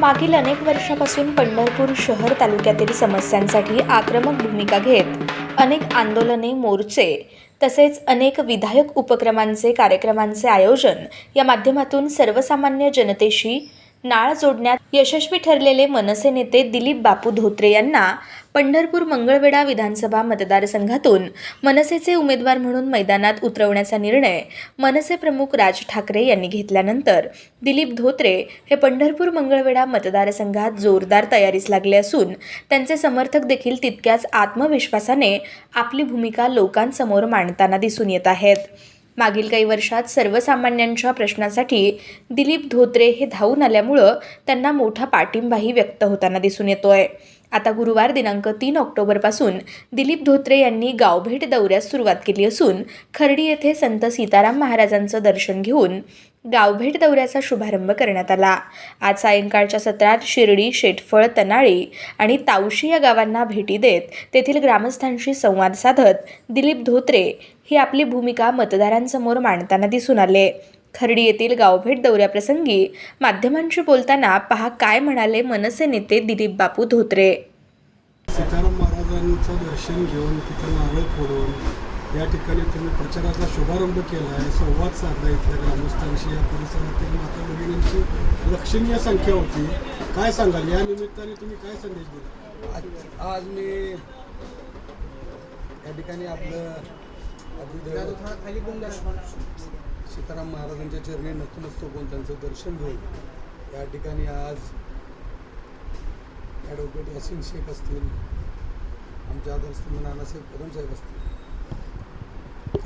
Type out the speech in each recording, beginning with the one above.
मागील अनेक वर्षापासून पंढरपूर शहर तालुक्यातील समस्यांसाठी आक्रमक भूमिका घेत अनेक आंदोलने मोर्चे तसेच अनेक विधायक उपक्रमांचे कार्यक्रमांचे आयोजन या माध्यमातून सर्वसामान्य जनतेशी नाळ जोडण्यात यशस्वी ठरलेले मनसे नेते दिलीप बापू धोत्रे यांना पंढरपूर मंगळवेढा विधानसभा मतदारसंघातून मनसेचे उमेदवार म्हणून मैदानात उतरवण्याचा निर्णय मनसे प्रमुख राज ठाकरे यांनी घेतल्यानंतर दिलीप धोत्रे हे पंढरपूर मंगळवेढा मतदारसंघात जोरदार तयारीस लागले असून त्यांचे समर्थक देखील तितक्याच आत्मविश्वासाने आपली भूमिका लोकांसमोर मांडताना दिसून येत आहेत. मागील काही वर्षात सर्वसामान्यांच्या प्रश्नासाठी दिलीप धोत्रे हे धावून आल्यामुळं त्यांना मोठा पाठिंबाही व्यक्त होताना दिसून येतोय. आता गुरुवार दिनांक तीन ऑक्टोबरपासून दिलीप धोत्रे यांनी गावभेट दौऱ्यास सुरुवात केली असून खर्डी येथे संत सीताराम महाराजांचं दर्शन घेऊन गावभेट दौऱ्याचा शुभारंभ करण्यात आला. आज सायंकाळच्या सत्रात शिर्डी शेटफळ तनाळी आणि तावशी या गावांना भेटी देत तेथील ग्रामस्थांशी संवाद साधत दिलीप धोत्रे ही आपली भूमिका मतदारांसमोर मांडताना दिसून आले. खर्डी येथील गावभेट दौऱ्याप्रसंगी माध्यमांशी बोलताना पहा काय म्हणाले मनसे नेते दिलीप बापू धोत्रे. सीताराम महाराजांचं दर्शन घेऊन तिथं नारळ फोडून या ठिकाणी तुम्ही प्रचाराचा शुभारंभ केला आहे संवाद साधला इथल्या ग्रामस्थांशी या परिसरातील माता भगिनींची लक्षणीय संख्या होती. काय सांगाल? या निमित्ताने तुम्ही काय संदेश दिला? आज आज मी या ठिकाणी आपलं सीताराम महाराजांच्या चरणी नतमस्तक होऊन त्यांचं दर्शन घेऊन या ठिकाणी आज ॲडव्होकेट यासिन शेख असतील आमच्या आदर्शतील नानासाहेब कदम साहेब असतील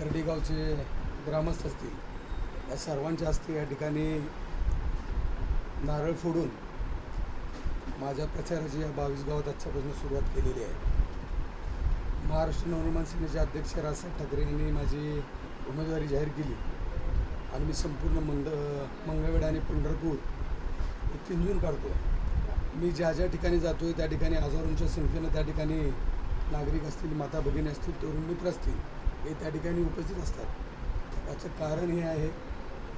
खर्डीगावचे ग्रामस्थ असतील या सर्वांच्या हस्ते या ठिकाणी नारळ फोडून माझ्या प्रचाराची या बावीस गावात आजच्यापासून सुरुवात केलेली आहे. महाराष्ट्र नवनिर्माण सेनेचे अध्यक्ष राजसाहेब ठाकरे यांनी माझी उमेदवारी जाहीर केली आणि मी संपूर्ण मंग मंगळवेढा आणि पंढरपूर हे तिंजून काढतो मी ज्या ज्या ठिकाणी जातो आहे त्या ठिकाणी हजारोंच्या संख्येनं त्या ठिकाणी नागरिक असतील माता भगिनी असतील तरुण मित्र असतील हे त्या ठिकाणी उपस्थित असतात. याचं कारण हे आहे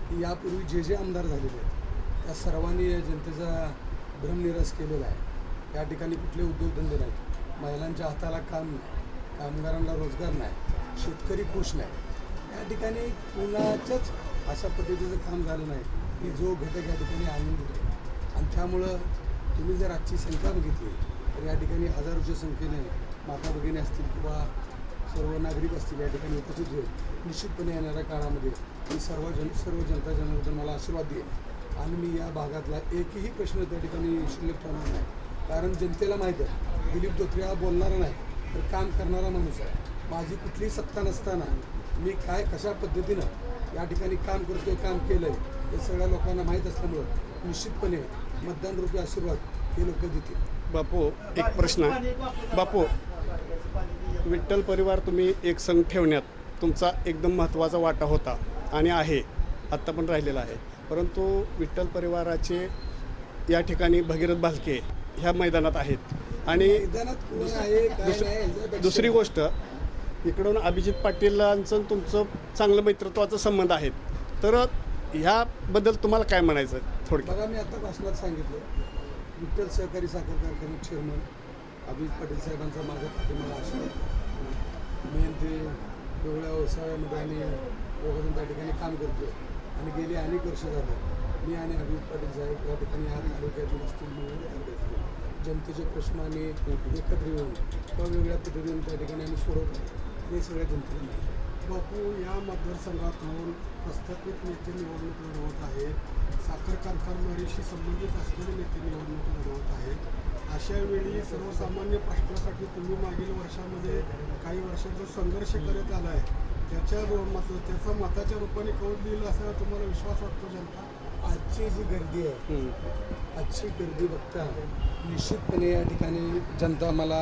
की यापूर्वी जे जे आमदार झालेले आहेत त्या सर्वांनी या जनतेचा भ्रमनिरास केलेला आहे. या ठिकाणी कुठले उद्योगधंदे नाहीत. महिलांच्या हाताला काम नाही कामगारांना रोजगार नाही शेतकरी खुश नाही. या ठिकाणी कुणाचंच अशा पद्धतीचं काम झालं नाही की जो घटक या ठिकाणी आणून दिला आणि त्यामुळं तुम्ही जर आजची संख्या बघितली तर या ठिकाणी हजारोच्या संख्येने माता भगिनी असतील किंवा सर्व नागरिक असतील या ठिकाणी उपस्थित होईल निश्चितपणे येणाऱ्या काळामध्ये मी सर्व जन सर्व जनता जनार्दन मला आशीर्वाद देईल. आणि मी या भागातला एकही प्रश्न त्या ठिकाणी शिल्लक ठेवणार नाही. कारण जनतेला माहीत आहे दिलीप धोत्रे हा बोलणारा नाही तर काम करणारा माणूस आहे. माझी कुठलीही सत्ता नसताना मी काय कशा पद्धतीनं या ठिकाणी काम करतोय काम केलं आहे हे सगळ्या लोकांना माहीत असल्यामुळं निश्चितपणे मतदान रूपी आशीर्वाद हे लोक देतील. बापू एक प्रश्न. बापू विठ्ठल परिवार तुम्ही एक संघ ठेवण्यात तुमचा एकदम महत्त्वाचा वाटा होता आणि आहे आत्ता पण राहिलेला आहे. परंतु विठ्ठल परिवाराचे या ठिकाणी भगीरथ भालके ह्या मैदानात आहेत. आणि आहे दुसरी गोष्ट इकडून अभिजित पाटीलांचं तुमचं चांगलं मैत्रत्वाचं संबंध आहेत. तर ह्याबद्दल तुम्हाला काय म्हणायचं आहे थोडक्यात? बघा मी आता भाषणात सांगितलं. विठ्ठल सहकारी साखर कारखान्यात चेअरमन अभिजित पाटील साहेबांचा माझा पाठिंबा आशीर्वाद मी ते वेगळ्या व्यवसायामध्ये आणि दोघंजण त्या ठिकाणी काम करतो आणि गेली अनेक वर्ष झालं. मी आणि अभिजित पाटील साहेब या ठिकाणी आज तालुक्यातील असतील मिळून जनतेचे प्रश्न आम्ही एकत्र येऊन वेगवेगळ्या पद्धतीने त्या ठिकाणी आम्ही सोडवतो. हे सगळ्या जनतेला माहिती बापू या मतदारसंघातून प्रस्थापित नेते निवडणूक लढवत आहेत. साखर कारखानदारीशी संबंधित असलेले नेते निवडणूक लढवत आहेत. अशा वेळी सर्वसामान्य प्रश्नासाठी तुम्ही मागील वर्षामध्ये काही वर्षाचा संघर्ष करत आला आहे त्याच्या मत त्याचा मताच्या रूपाने कौल दिलं असा तुम्हाला विश्वास वाटतो जनता? आजची जी गर्दी आहे. आजची गर्दी बघता निश्चितपणे या ठिकाणी जनता मला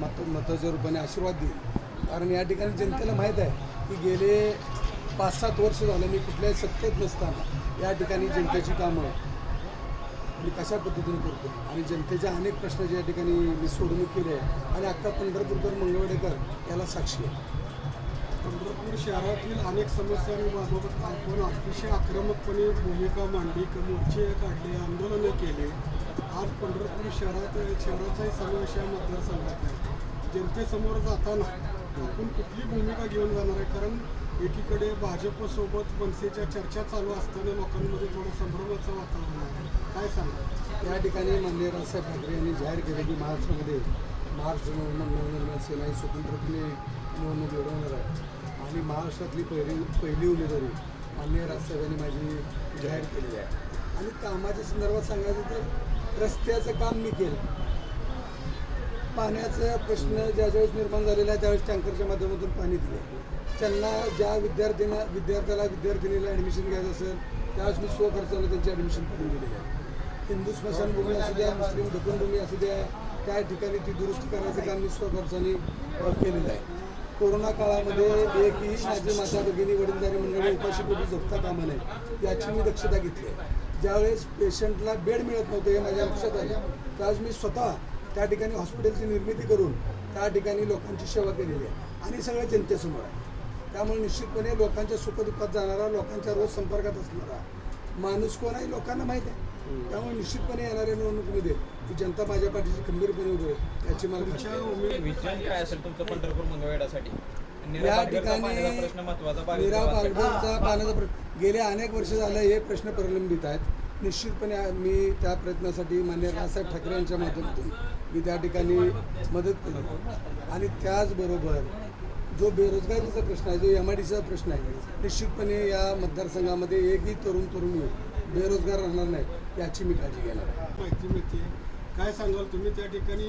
मत मताच्या रूपाने आशीर्वाद देईल. कारण या ठिकाणी जनतेला माहीत आहे की गेले पाच सात वर्ष झालं मी कुठल्याही सत्तेत नसताना या ठिकाणी जनतेची कामं मी कशा पद्धतीने करतो आणि जनतेच्या अनेक प्रश्नाची या ठिकाणी मी सोडवणूक केली आहे आणि आत्ता पंढरपूरकर मंगळवेडेकर याला साक्षी आहे पंढरपूर शहरातील अनेक समस्यांबाबत आपण अतिशय आक्रमकपणे भूमिका मांडली मोर्चे काढले आंदोलनं केले. आज पंढरपूर शहरात शहराचाही समावेश या मतदारसंघात आहे. जनतेसमोर जाताना आपण कुठली भूमिका घेऊन जाणार आहे? कारण एकीकडे भाजपसोबत मनसेच्या चर्चा चालू असताना लोकांमध्ये थोडं संभ्रमाचं वातावरण आहे. काय सांगा या ठिकाणी माननीय रावसाहेब ठाकरे यांनी जाहीर केले की महाराष्ट्रामध्ये महाराष्ट्र नवनिर्माण नवनिर्माण सेना ही स्वतंत्रपणे निवडणूक लढवणार आहे. आणि महाराष्ट्रातली पहिली पहिली उमेदवारी माननीय रावसाहेब यांनी माझी जाहीर केलेली आहे. आणि कामाच्या संदर्भात सांगायचं तर रस्त्याचं काम मी केलं. पाण्याचा प्रश्न ज्या ज्यावेळेस निर्माण झालेला आहे त्यावेळेस टँकरच्या माध्यमातून पाणी दिले त्यांना ज्या विद्यार्थ्यांना विद्यार्थ्याला विद्यार्थिनीला ॲडमिशन घ्यायचं असेल त्यावेळेस मी स्वखर्चानं त्यांची ॲडमिशन करून दिलेली आहे. हिंदू स्मशानभूमी असू द्या मुस्लिम दफनभूमी असू द्या त्या ठिकाणी ती दुरुस्त करायचं काम मी स्वखर्चाने केलेलं आहे. कोरोना काळामध्ये एकही माझी माता भगिनी वडीलधारी मंडळी कुठे झोपता कामा नये याची मी दक्षता घेतली आहे. ज्यावेळेस पेशंटला बेड मिळत नव्हतं हे माझ्या लक्षात आलं. त्यावेळेस मी स्वतः त्या ठिकाणी हॉस्पिटलची निर्मिती करून त्या ठिकाणी लोकांची सेवा केलेली आहे. आणि सगळं जनतेसमोर आहे. त्यामुळे निश्चितपणे लोकांच्या सुखदुःखात जाणारा लोकांच्या रोज संपर्कात असणारा माणूस कोण आहे लोकांना माहीत आहे. त्यामुळे निश्चितपणे येणाऱ्या निवडणुकीमध्ये जनता माझ्या पाठीशी खंबीरपणे उभी आहे याची मला या ठिकाणी मीरा पाण्याचा गेले अनेक वर्ष झालं हे प्रश्न प्रलंबित आहेत. निश्चितपणे मी त्या प्रयत्नासाठी मान्य राजसाहेब ठाकरे यांच्या माध्यमातून मी त्या ठिकाणी मदत केली. आणि त्याचबरोबर जो बेरोजगारीचा प्रश्न आहे जो एम आय डी सीचा प्रश्न आहे निश्चितपणे या मतदारसंघामध्ये एकही तरुण तरुणी बेरोजगार राहणार नाही याची मी काळजी घेणार आहे. माहिती मिळते. काय सांगाल तुम्ही त्या ठिकाणी?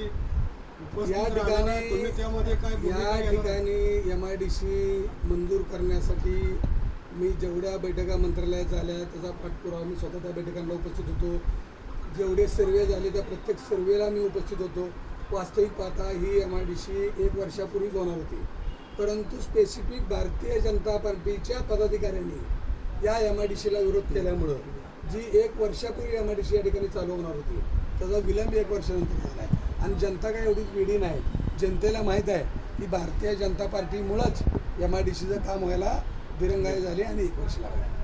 या ठिकाणी या? ठिकाणी एम आय डी सी मंजूर करण्यासाठी मी जेवढ्या बैठका मंत्रालयात झाल्या त्याचा पाठपुरावा मी स्वतः त्या बैठकांना उपस्थित होतो. जेवढे सर्वे झाले त्या प्रत्येक सर्वेला मी उपस्थित होतो. वास्तविक पाहता ही एम आय डी सी एक वर्षापूर्वीच होणार होती. परंतु स्पेसिफिक भारतीय जनता पार्टीच्या पदाधिकाऱ्यांनी या एम आय डी सीला विरोध केल्यामुळं जी एक वर्षापूर्वी एम आय डी सी या ठिकाणी चालू होणार होती त्याचा विलंब एक वर्षानंतर झाला आहे आणि जनता काय एवढी वेळी नाही. जनतेला माहीत आहे की भारतीय जनता पार्टीमुळंच एम आय डी सीचं काम व्हायला दिरंगाई झाली आणि एक वर्ष लागलं.